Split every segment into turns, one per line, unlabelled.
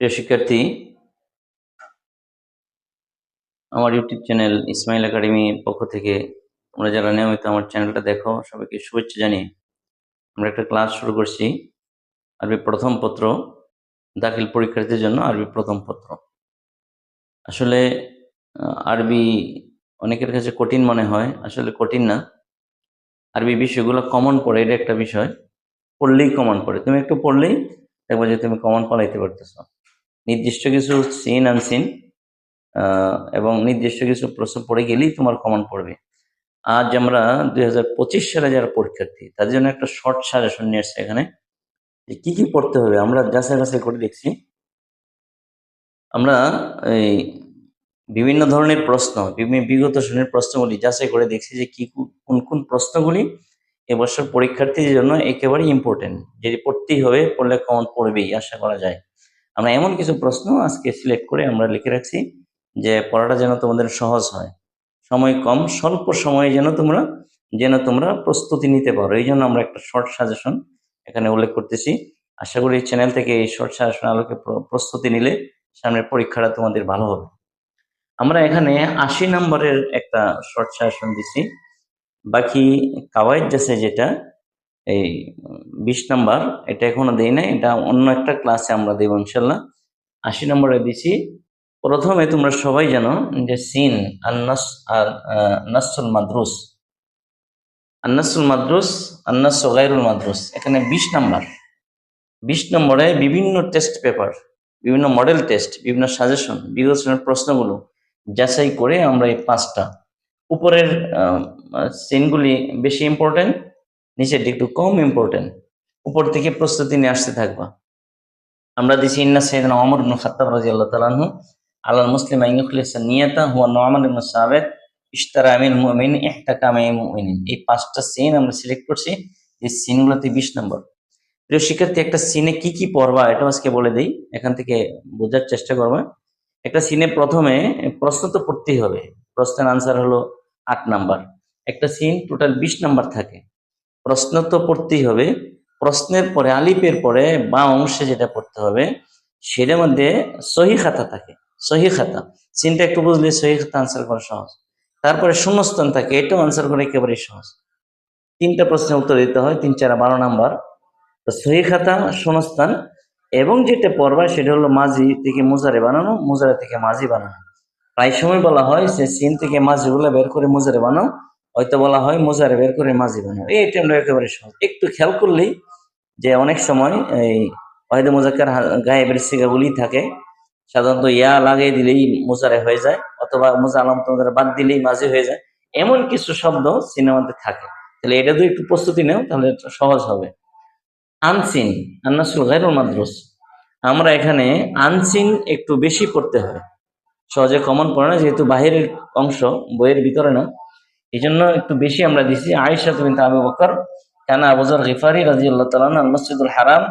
প্রিয় শিক্ষার্থী, আমার ইউটিউব চ্যানেল ইসমাইল একাডেমির পক্ষ থেকে তোমরা যারা নিয়মিত আমার চ্যানেলটা দেখো, সবাইকে শুভেচ্ছা জানিয়ে আমরা একটা ক্লাস শুরু করছি। আরবি প্রথম পত্র, দাখিল পরীক্ষার্থীর জন্য আরবি প্রথম পত্র। আসলে আরবি অনেকের কাছে কঠিন মনে হয়, আসলে কঠিন না। আরবি বিষয়গুলো কমন পড়ে, এটা একটা বিষয়। পড়লেই কমন পড়ে। তুমি একটু পড়লেই দেখব যে তুমি কমন পালাইতে পারতেছো। নির্দিষ্ট কিছু সিন আনসিন এবং নির্দিষ্ট কিছু প্রশ্ন পড়ে গেলেই তোমার কমন পড়বে। আজ আমরা দুই সালে যারা পরীক্ষার্থী তাদের জন্য একটা শর্ট সাজেশন নিয়ে এসছে এখানে, যে কি কি পড়তে হবে? আমরা যাচাই বাছাই করে দেখছি। আমরা এই বিভিন্ন ধরনের প্রশ্ন, বিভিন্ন বিগত শ্রেণির প্রশ্নগুলি যাচাই করে দেখছি যে কি কোন কোন প্রশ্নগুলি এবছর পরীক্ষার্থীদের জন্য একেবারে ইম্পর্টেন্ট যেটি পড়তেই হবে, পড়লে কমন পড়বেই, আশা করা যায়। আমরা এমন কিছু প্রশ্ন আজকে সিলেক্ট করে আমরা লিখে রাখছি যে পড়াটা যেন তোমাদের সহজ হয়। সময় কম, স্বল্প সময়ে যেন তোমরা যেন তোমরা প্রস্তুতি নিতে পারো। এই জন্য আমরা একটা শর্ট সাজেশন এখানে উল্লেখ করতেছি। আশা করি চ্যানেল থেকে এই শর্ট সাজেশন আলোকে প্রস্তুতি নিলে সামনের পরীক্ষাটা তোমাদের ভালো হবে। আমরা এখানে আশি নম্বরের একটা শর্ট সাজেশন দিছি। বাকি কাওয়াইদ আছে যেটা এই বিশ নাম্বার, এটা এখনও দেই নাই, এটা অন্য একটা ক্লাসে আমরা দেবো ইনশাল্লাহ। আশি নম্বরে দিছি, প্রথমে তোমরা সবাই জানো যে সিন আন্নাস, আর নাসুল মাদ্রুস। আন্নাসুল মাদ্রুস আন্নাস গাইরুল মাদ্রুস, এখানে বিশ নাম্বার। বিশ নম্বরে বিভিন্ন টেস্ট পেপার বিভিন্ন মডেল টেস্ট বিভিন্ন সাজেশন শ্রেণির প্রশ্নগুলো যাচাই করে আমরা এই পাঁচটা। উপরের সিনগুলি বেশি ইম্পর্টেন্ট নিচেরটি একটু কম ইম্পর্টেন্ট উপর থেকে প্রস্তুতি নিয়ে আসতে থাকবা। আমরা দিছি, ইন্না সাইয়েদনা ওমর ইবনে খাত্তাব রাদিয়াল্লাহু তাআলা আনহু, আলাল মুসলিম আন ইখলিসা নিয়াতা হুয়া নুআমান ইবনে সাবিত, ইশতারা আমিল মুমিন ইহতাকামা মুমিনিন। এই পাঁচটা সিন আমরা সিলেক্ট করছি এই সিনগুলোতে 20 নম্বর। প্রিয় শিক্ষার্থী, একটা সিনে কি কি পড়বা এটা আজকে বলে দেই, এখান থেকে বোঝার চেষ্টা করবা। একটা সিনে প্রথমে প্রশ্ন তো পড়তেই হবে, প্রশ্নের আনসার হলো আট নাম্বার। একটা সিন টোটাল বিশ নাম্বার থাকে। প্রশ্ন তো পড়তেই হবে। প্রশ্নের পরে আলিপের পরে বা অংশে যেটা পড়তে হবে, সেটার মধ্যে সহি খাতা থাকে। সহি খাতা। সিনটা একটু বুঝলে সহি খাতা আনসার করা সহজ। তারপরে শূন্যস্থান থাকে, এটাও আনসার করা একেবারে সহজ। তিনটা প্রশ্নের উত্তর দিতে হয়, তিন, চার, বারো নাম্বার। তো সহি খাতা, শূন্যস্থান, এবং যেটা পড়বা সেটা হলো মাঝি থেকে মুজারে বানানো, মুজারে থেকে মাঝি বানানো। প্রায় সময় বলা হয় যে সিন থেকে মাঝিগুলো বের করে মুজারে বানাও হয়তো বলা হয় মোজারে বের করে মাঝি বানাও এইটা আমরা একেবারে সহজ। একটু খেয়াল করলেই যে অনেক সময় এই ওয়াহিদে মোজাক্কার গায়েবের সিগাগুলি থাকে, সাধারণত ইয়া লাগিয়ে দিলেই মোজারে হয়ে যায়, অথবা মোজা আলম তোমাদের বাদ দিলেই মাঝি হয়ে যায়। এমন কিছু শব্দ সিনেমাতে থাকে। তাহলে এটা যদি একটু প্রস্তুতি নেও, তাহলে সহজ হবে। আনসিন, আন্নাসুল গাইরুল মাদ্রুস। আমরা এখানে আনসিন একটু বেশি পড়তে হয়। সহজে কমন পড়ে না, যেহেতু বাহিরের অংশ, বইয়ের ভিতরে না। এই জন্য একটু বেশি আমরা দিছি। আয়েশা তুমি আবু বকর, কানা আবুজর গিফারি রাজি আল্লাহ তালান মসজিদুল হারাম,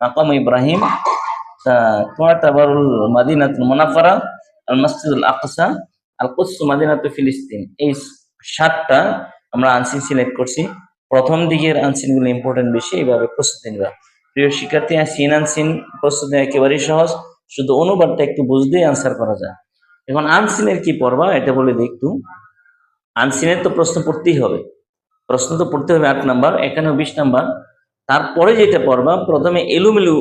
মাকাম ইব্রাহিম তুয়াতাবারুল মাদিনাতুল মুনাফারা আল মসজিদুল আকসা, আল কুস মাদিনাতু ফিলিস্তিন। এই সাতটা আমরা আনসিন সিলেক্ট করছি। প্রথম দিকের আনসিনগুলো ইম্পর্টেন্ট বেশি এইভাবে প্রস্তুতি নিবা। প্রিয় শিক্ষার্থী সিন আনসিন প্রস্তুতি একেবারেই সহজ। শুধু অনুবাদটা একটু বুঝতেই আনসার করা যায়। এখন আনসিনের কি পড়বা, এটা বলে একটু। আনসিনের তো প্রশ্ন পড়তেই হবে। প্রশ্ন তো পড়তে হবে আট নাম্বার এখানেও বিশ নাম্বার। তারপরে যেটা পড়বা, প্রথমে এলুমেলু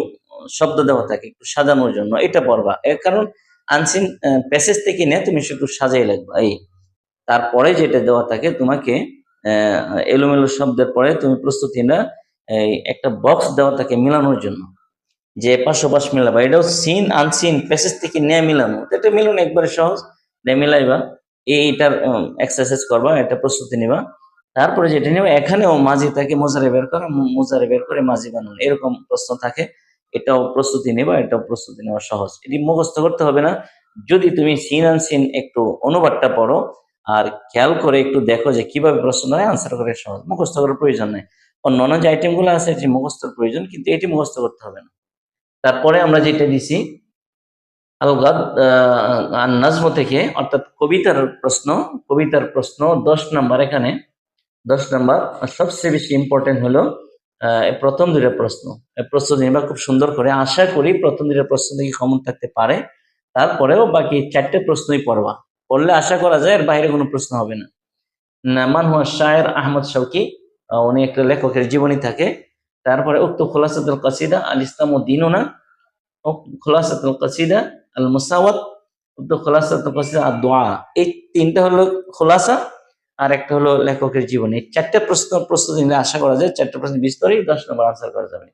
শব্দ দেওয়া থাকে, একটু সাজানোর জন্য। এটা পড়বা। এর কারণ আনসিন প্যাসেজ থেকে নিয়ে, তুমি একটু সাজাই লাগবা এই, তারপরে যেটা দেওয়া থাকে তোমাকে এলোমেলো শব্দের পরে তুমি প্রস্তুতি না একটা বক্স দেওয়া থাকে মিলানোর জন্য। যে পাশ পাশ মিলাবা। এটাও সিন, আনসিন, প্যাসেজ থেকে নিয়ে মিলানো। এটা মিলানো একবারে সহজ। মিলাইবা। এইটার এক্সারসাইজ করবা এটা প্রস্তুতি নিবা। তারপরে যেটা নেবা, এখানেও মাঝি থাকে মোজারে বের করা মোজারে বের করে মাঝি বানানো। এরকম প্রশ্ন থাকে। এটাও প্রস্তুতি নেবা, এটাও প্রস্তুতি নেওয়া সহজ। এটি মুখস্থ করতে হবে না। যদি তুমি সিন আন সিন একটু অনুবাদটা পড়ো, আর খেয়াল করে একটু দেখো যে কীভাবে প্রশ্ন হয় আনসার করে সহজ। মুখস্থ করার প্রয়োজন নেই। অন্যান্য যে আইটেমগুলো আছে, এটি মুখস্থর প্রয়োজন, কিন্তু এটি মুখস্থ করতে হবে না। তারপরে আমরা যেটা দিছি আলগাদ আহ, নাজম থেকে অর্থাৎ কবিতার প্রশ্ন কবিতার প্রশ্ন দশ নাম্বার এখানে। দশ নাম্বার সবচেয়ে বেশি ইম্পর্টেন্ট হলো প্রথম দুইটা প্রশ্ন। প্রস্তুতি নিবা খুব সুন্দর করে আশা করি প্রথম দুইটা প্রশ্ন থেকে কমন থাকতে পারে। তারপরেও বাকি চারটে প্রশ্নই পড়বা। পড়লে আশা করা যায় এর বাইরে কোনো প্রশ্ন হবে না। নামান হুয়া শায়ের আহমদ শৌকি উনি একটা লেখকের জীবনী থাকে। তারপরে উক্ত খোলাসাতুল কাসিদা আল ইসলাম ও দিনুনা। খোলাসাতুল কাসিদা খোলাসা আর একটা হলো লেখকের জীবনী। চারটে প্রশ্ন প্রস্তুতি নিলে আশা করা যায় চারটে প্রশ্ন বিস্তরেই দশ নম্বর আনসার করা যাবে।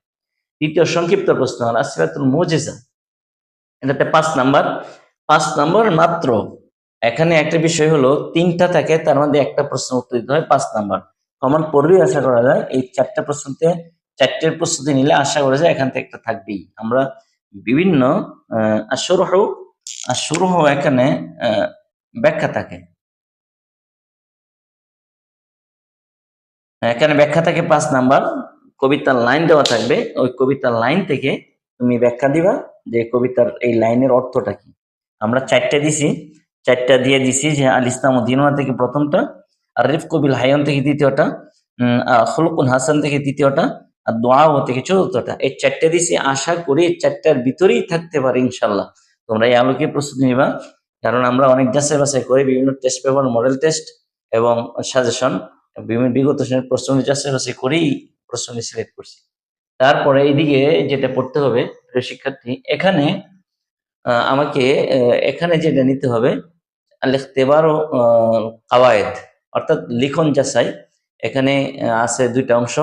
দ্বিতীয় সংক্ষিপ্ত প্রশ্ন হল আসিরাতুল মুজিজা। এটাতে পাঁচ নাম্বার। পাঁচ নাম্বার মাত্র। এখানে একটা বিষয় হলো, তিনটা থাকে, তার মধ্যে একটা প্রশ্ন উত্তর দিতে হয়, পাঁচ নাম্বার। কমন পড়লেই আশা করা যায়, এই চারটা প্রশ্নতে চারটের প্রস্তুতি নিলে আশা করা যায় এখান থেকে একটা থাকবেই। আমরা বিভিন্ন আসরহ আসরহ এখানে ব্যাখ্যা থাকে। এখানে ব্যাখ্যা থাকে পাঁচ নাম্বার। কবিতার লাইন দেওয়া থাকবে। ওই কবিতার লাইন থেকে তুমি ব্যাখ্যা দিবা যে কবিতার এই লাইনের অর্থটা কি। আমরা চারটা দিছি। চারটা দিয়ে দিছি যে আল ইসলাম দিনওয়া থেকে প্রথমটা আর রিফ কবিল হায়ন থেকে দ্বিতীয়টা আহ, হাসান থেকে তৃতীয়টা আর দোয়া থেকে চতুর্থটা। এই চারটে দিছি, আশা করি চারটার ভিতরেই থাকতে পারে ইনশাল্লাহ। তোমরা এই আলোকে প্রস্তুতি নিবা, কারণ আমরা অনেক যাচাই বাছাই করে, বিভিন্ন টেস্ট পেপার মডেল টেস্ট এবং সাজেশন বিভিন্ন বিগত প্রশ্ন যাচাই বাছাই করেই প্রশ্ন সিলেক্ট করছি। তারপরে এইদিকে যেটা পড়তে হবে শিক্ষার্থী, এখানে আমাকে এখানে যেটা নিতে হবে, আল-ইখতিবার ও কাওয়ায়েদ, অর্থাৎ লিখন যাচাই। এখানে আছে দুইটা অংশ।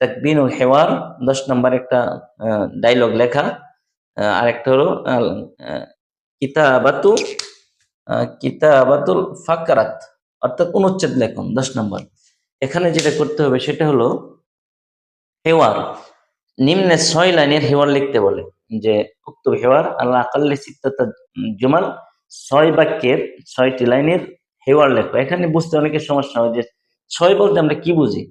তাকবিনুল হেওয়ার, দশ নম্বর একটা ডায়লগ লেখা। আর একটা হলো কিতাবাতু কিতাবাতুল ফাকরাত, অর্থাৎ অনুচ্ছেদ লেখন, দশ নম্বর। এখানে যেটা করতে হবে সেটা হলো, হেওয়ার, নিম্নে ছয় লাইনের হেওয়ার লিখতে বলে, যে উক্ত হেওয়ার, আল্লাহ আকাল্লি সিত্তাতা জুমাল, ছয় বাক্যের ছয়টি লাইনের হেওয়ার লেখো। এখানে বুঝতে অনেকের সমস্যা হয় যে ছয় বলতে আমরা কি বুঝি?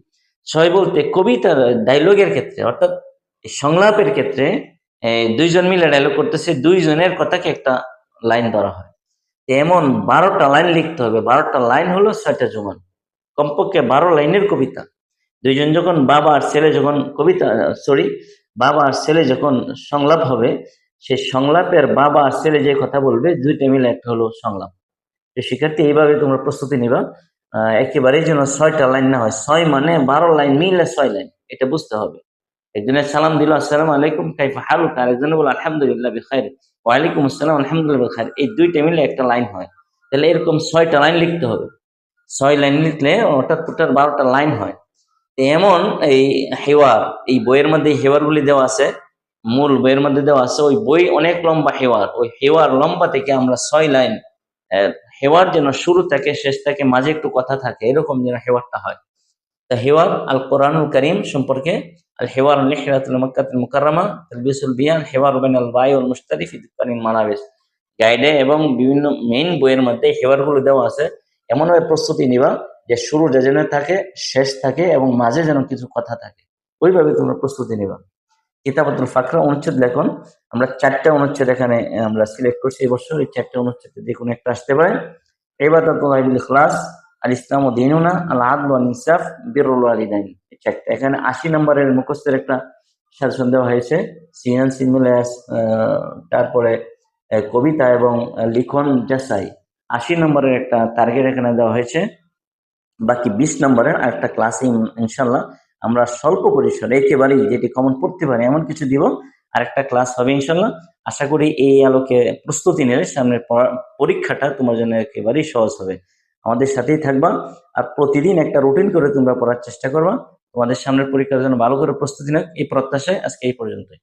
ছয় বলতে কবিতার ডায়লগের ক্ষেত্রে, অর্থাৎ সংলাপের ক্ষেত্রে দুইজন মিলে ডায়লগ করতেছে, দুইজনের কথাকে একটা লাইন ধরা হয়। এমন বারোটা লাইন লিখতে হবে। বারোটা লাইন হলো ছয়টা জুমাল কমপক্ষে বারো লাইনের কবিতা। দুইজন যখন বাবা আর ছেলে যখন কবিতা সরি বাবা আর ছেলে যখন সংলাপ হবে, সে সংলাপের বাবা আর ছেলে যে কথা বলবে, দুইটা মিলে একটা হলো সংলাপ। শিক্ষার্থী, এইভাবে তোমরা প্রস্তুতি নিবা। একেবারেই যেন ছয়টা লাইন না হয়। ছয় মানে বারো লাইন মিলে ছয় লাইন, এটা বুঝতে হবে। একজনের সালাম দিল, আসসালামু আলাইকুম, কাইফা হালুক? আর একজনে বলে আলহামদুলিল্লাহ, বিখাইর। ওয়ালাইকুম আসসালাম, আলহামদুলিল্লাহ, বিখাইর। এই দুইটা মিলে একটা লাইন হয়। তাহলে এরকম ছয়টা লাইন লিখতে হবে। ছয় লাইন লিখলে ওটা টোটাল বারোটা লাইন হয়। এমন এই হেওয়ার, এই বইয়ের মধ্যে হেওয়ারগুলি দেওয়া আছে। মূল বইয়ের মধ্যে দেওয়া আছে, ওই বই অনেক লম্বা হেওয়ার। ওই হেওয়ার লম্বা থেকে আমরা ছয় লাইন হেওয়ার যেন শুরু থাকে শেষ থাকে মাঝে একটু কথা থাকে, এরকম যেন হেওয়ারটা হয়। তা হেওয়ার আল কোরআনুল করিম সম্পর্কে আল হেওয়ার লিহরাতুল মক্কাতুল মুকাররমা, তালবিসুল বিয়ান, হেওয়ার বাইনাল বাই ওয়াল মুশতারি ফি দুকানিল মানাবিস। গাইডে এবং বিভিন্ন মেইন বইয়ের মধ্যে হেওয়ারগুলো দেওয়া আছে। এমনভাবে প্রস্তুতি নিবা যে শুরু যেন থাকে, শেষ থাকে এবং মাঝে যেন কিছু কথা থাকে। ওইভাবে তোমরা প্রস্তুতি নিবা। কিতাবাতুল ফাকরা অনুচ্ছেদ লেখন। আমরা চারটা অনুচ্ছেদ এখানে আমরা সিলেক্ট করছি এই বছর। এই চারটা অনুচ্ছেদ যে কোনো একটা আসতে পারে। এবাদাতুল ইখলাস আল ইসলাম ও দিনুনা আল আদল ইনসাফ, বিরুল আলিদাইন এই চারটা। এখানে আশি নম্বরের মুখস্থের একটা সাজেশন দেওয়া হয়েছে। সিনান সিমুলাস তারপরে কবিতা এবং লিখন যাচাই আশি নম্বরের একটা টার্গেট এখানে দেওয়া হয়েছে। বাকি বিশ নম্বরের আরেকটা ক্লাসে ইনশাল্লাহ আমরা স্বল্প পরিসরে একেবারেই যেটি কমন পড়তে পারি, এমন কিছু দিব। আরেকটা ক্লাস হবে ইনশাল্লাহ আশা করি এই আলোকে প্রস্তুতি নিলে সামনের পরীক্ষাটা তোমার জন্য একেবারেই সহজ হবে। আমাদের সাথেই থাকবা আর প্রতিদিন একটা রুটিন করে তোমরা পড়ার চেষ্টা করবা। তোমাদের সামনের পরীক্ষার জন্য ভালো করে প্রস্তুতি নাও। এই প্রত্যাশায় আজকে এই পর্যন্তই।